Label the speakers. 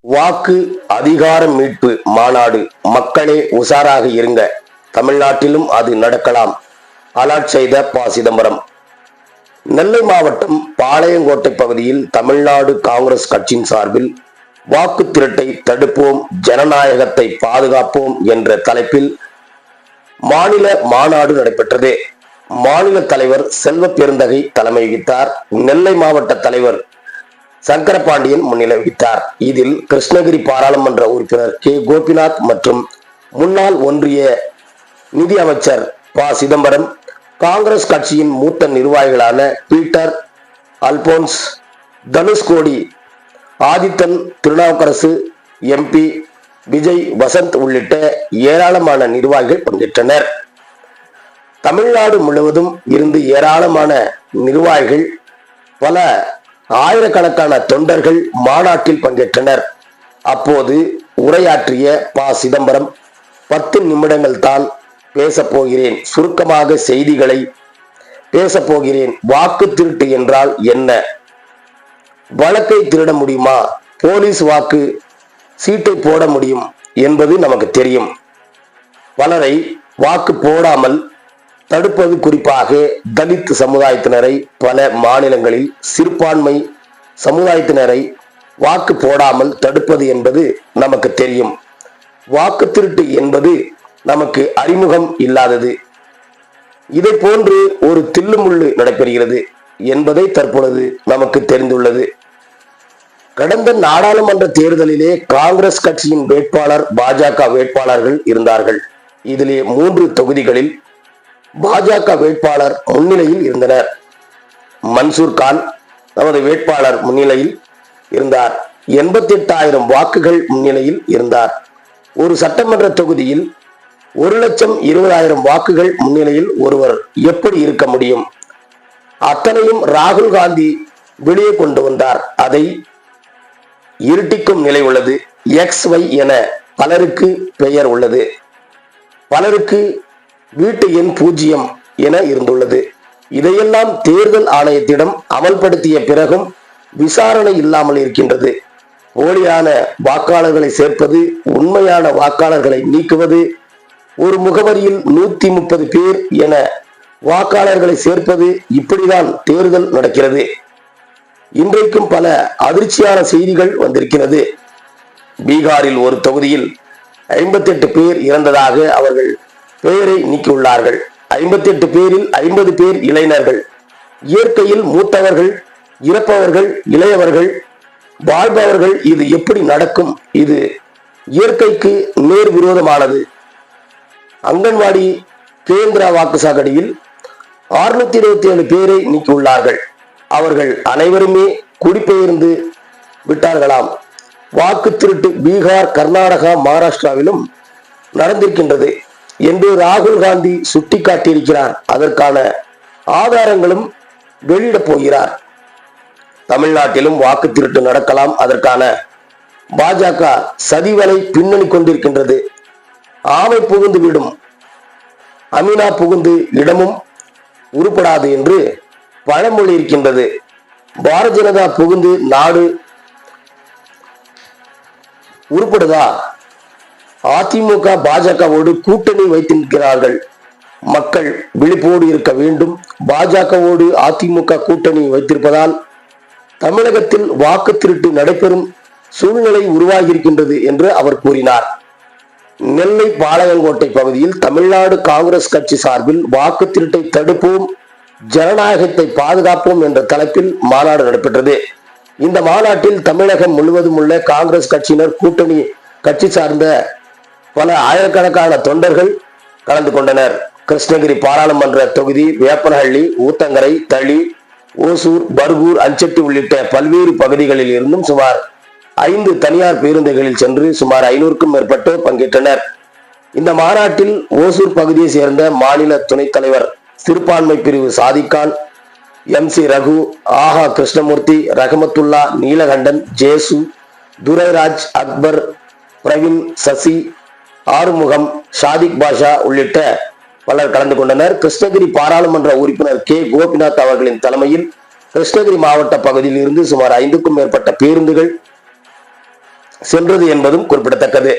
Speaker 1: வாக்கு அதிகார மீட்பு மாநாடு. மக்களே உஷாராக இருங்க. தமிழ்நாட்டிலும் அது நடக்கலாம். அலாட் செய்த ப. சிதம்பரம். நெல்லை மாவட்டம் பாளையங்கோட்டை பகுதியில் தமிழ்நாடு காங்கிரஸ் கட்சியின் சார்பில் வாக்கு திருட்டை தடுப்போம் ஜனநாயகத்தை பாதுகாப்போம் என்ற தலைப்பில் மாநில மாநாடு நடைபெற்றது. மாநில தலைவர் செல்வ பெருந்தகை தலைமை வகித்தார். நெல்லை மாவட்ட தலைவர் சங்கரபாண்டியன் முன்னிலை வகித்தார். இதில் கிருஷ்ணகிரி பாராளுமன்ற உறுப்பினர் கே. கோபிநாத் மற்றும் முன்னாள் ஒன்றிய நிதி அமைச்சர் ப. சிதம்பரம் காங்கிரஸ் கட்சியின் மூத்த நிர்வாகிகளான பீட்டர் அல்போன்ஸ் தனுஷ்கோடி ஆதித்தன் திருநாவுக்கரசு எம்பி விஜய் வசந்த் உள்ளிட்ட ஏராளமான நிர்வாகிகள் பங்கேற்றனர். தமிழ்நாடு முழுவதும் இருந்து ஏராளமான நிர்வாகிகள் பல ஆயிரக்கணக்கான தொண்டர்கள் மாநாட்டில் பங்கேற்றனர். அப்போது உரையாற்றிய ப. சிதம்பரம் பத்து நிமிடங்கள் தான் பேச போகிறேன். சுருக்கமாக செய்திகளை பேச போகிறேன். வாக்கு திருட்டு என்றால் என்ன? வழக்கை திருட முடியுமா? போலீஸ் வாக்கு சீட்டை போட முடியும் என்பது நமக்கு தெரியும். பலரை வாக்கு போடாமல் தடுப்பது குறிப்பாக தலித் சமுதாயத்தினரை பல மாநிலங்களில் சிறுபான்மை சமுதாயத்தினரை வாக்கு போடாமல் தடுப்பது என்பது நமக்கு தெரியும். வாக்கு திருட்டு என்பது நமக்கு அறிமுகம் இல்லாதது. இதை போன்று ஒரு தில்லுமுள்ளு நடைபெறுகிறது என்பதை தற்பொழுது நமக்கு தெரிந்துள்ளது. கடந்த நாடாளுமன்ற தேர்தலிலே காங்கிரஸ் கட்சியின் வேட்பாளர் பாஜக வேட்பாளர்கள் இருந்தார்கள். இதிலே மூன்று தொகுதிகளில் பாஜக வேட்பாளர் முன்னிலையில் இருந்தனர். மன்சூர் கான் நமது வேட்பாளர் முன்னிலையில் இருந்தார். எண்பத்தி எட்டாயிரம் வாக்குகள் முன்னிலையில் இருந்தார். ஒரு சட்டமன்ற தொகுதியில் ஒரு லட்சம் இருபதாயிரம் வாக்குகள் முன்னிலையில் ஒருவர் எப்படி இருக்க முடியும்? அத்தனையும் ராகுல் காந்தி வெளியே கொண்டு வந்தார். அதை இருட்டிக்கும் நிலை உள்ளது. எக்ஸ் ஒய் என பலருக்கு பெயர் உள்ளது. பலருக்கு வீட்டு எண் பூஜ்ஜியம் என இருந்துள்ளது. இதையெல்லாம் தேர்தல் ஆணையத்திடம் அமல்படுத்திய பிறகும் விசாரணை இல்லாமல் இருக்கின்றது. போலியான வாக்காளர்களை சேர்ப்பது உண்மையான வாக்காளர்களை நீக்குவது ஒரு முகவரியில் நூத்தி முப்பது பேர் என வாக்காளர்களை சேர்ப்பது இப்படிதான் தேர்தல் நடக்கிறது. இன்றைக்கும் பல அதிர்ச்சியான செய்திகள் வந்திருக்கிறது. பீகாரில் ஒரு தொகுதியில் ஐம்பத்தி எட்டு பேர் இறந்ததாக அவர்கள் பெயரை நீக்கியுள்ளார்கள். ஐம்பத்தி எட்டு பேரில் ஐம்பது பேர் இளைஞர்கள். இயற்கையில் மூத்தவர்கள் இறப்பவர்கள் இளையவர்கள் வாழ்பவர்கள் இது எப்படி நடக்கும்? இது இயற்கைக்கு நேர் விரோதமானது அங்கன்வாடி கேந்திரா வாக்கு சாகடியில் அறுநூத்தி இருபத்தி ஏழு பேரை நீக்கியுள்ளார்கள். அவர்கள் அனைவருமே குடிபெயர்ந்து விட்டார்களாம். வாக்கு திருட்டு பீகார் கர்நாடகா மகாராஷ்டிராவிலும் நடந்திருக்கின்றது. என்று ராகுல் காந்தி சுட்டிக்காட்டியிருக்கிறார். அதற்கான ஆதாரங்களும் வெளியிடப் போகிறார். தமிழ்நாட்டிலும் வாக்கு திருட்டு நடக்கலாம். அதற்கான பாஜக சதிவலை பின்னணி கொண்டிருக்கின்றது. ஆமை புகுந்து விடும் அமினா புகுந்து இடமும் உருப்படாது என்று பழமொழி இருக்கின்றது. பாரதிய ஜனதா புகுந்து நாடு உருப்படுதா? அதிமுக பாஜகவோடு கூட்டணி வைத்திருக்கிறார்கள். மக்கள் விழிப்போடு இருக்க வேண்டும். பாஜகவோடு அதிமுக கூட்டணி வைத்திருப்பதால் தமிழகத்தில் வாக்கு திருட்டு நடைபெறும் சூழ்நிலை உருவாகியிருக்கின்றது என்று அவர் கூறினார். நெல்லை பாளையங்கோட்டை பகுதியில் தமிழ்நாடு காங்கிரஸ் கட்சி சார்பில் வாக்கு திருட்டை தடுப்போம் ஜனநாயகத்தை பாதுகாப்போம் என்ற தலைப்பில் மாநாடு நடைபெற்றது. இந்த மாநாட்டில் தமிழகம் முழுவதும் உள்ள காங்கிரஸ் கட்சியினர் கூட்டணி கட்சி சார்ந்த பல ஆயிரக்கணக்கான தொண்டர்கள் கலந்து கொண்டனர். கிருஷ்ணகிரி பாராளுமன்ற தொகுதி வேப்பனஹள்ளி ஊத்தங்கரை தளி ஓசூர் பர்கூர் அஞ்சட்டி உள்ளிட்ட பல்வேறு பகுதிகளில் இருந்தும் சுமார் ஐந்து தனியார் பேருந்துகளில் சென்று சுமார் ஐநூறுக்கும் மேற்பட்டோர் பங்கேற்றனர். இந்த மாநாட்டில் ஓசூர் பகுதியை சேர்ந்த மாநில துணைத் தலைவர் சிறுபான்மை பிரிவு சாதிக்கான். எம் சி ரகு ஆஹா கிருஷ்ணமூர்த்தி ரஹமத்துல்லா நீலகண்டன் ஜேசு துரைராஜ் அக்பர் பிரவீன் சசி ஆறுமுகம் ஷாதிக் பாஷா உள்ளிட்ட பலர் கலந்து கொண்டனர். கிருஷ்ணகிரி பாராளுமன்ற உறுப்பினர் கே. கோபிநாத் அவர்களின் தலைமையில் கிருஷ்ணகிரி மாவட்ட பகுதியில் இருந்து சுமார் ஐந்துக்கும் மேற்பட்ட பேருந்துகள் சென்றது என்பதும் குறிப்பிடத்தக்கது.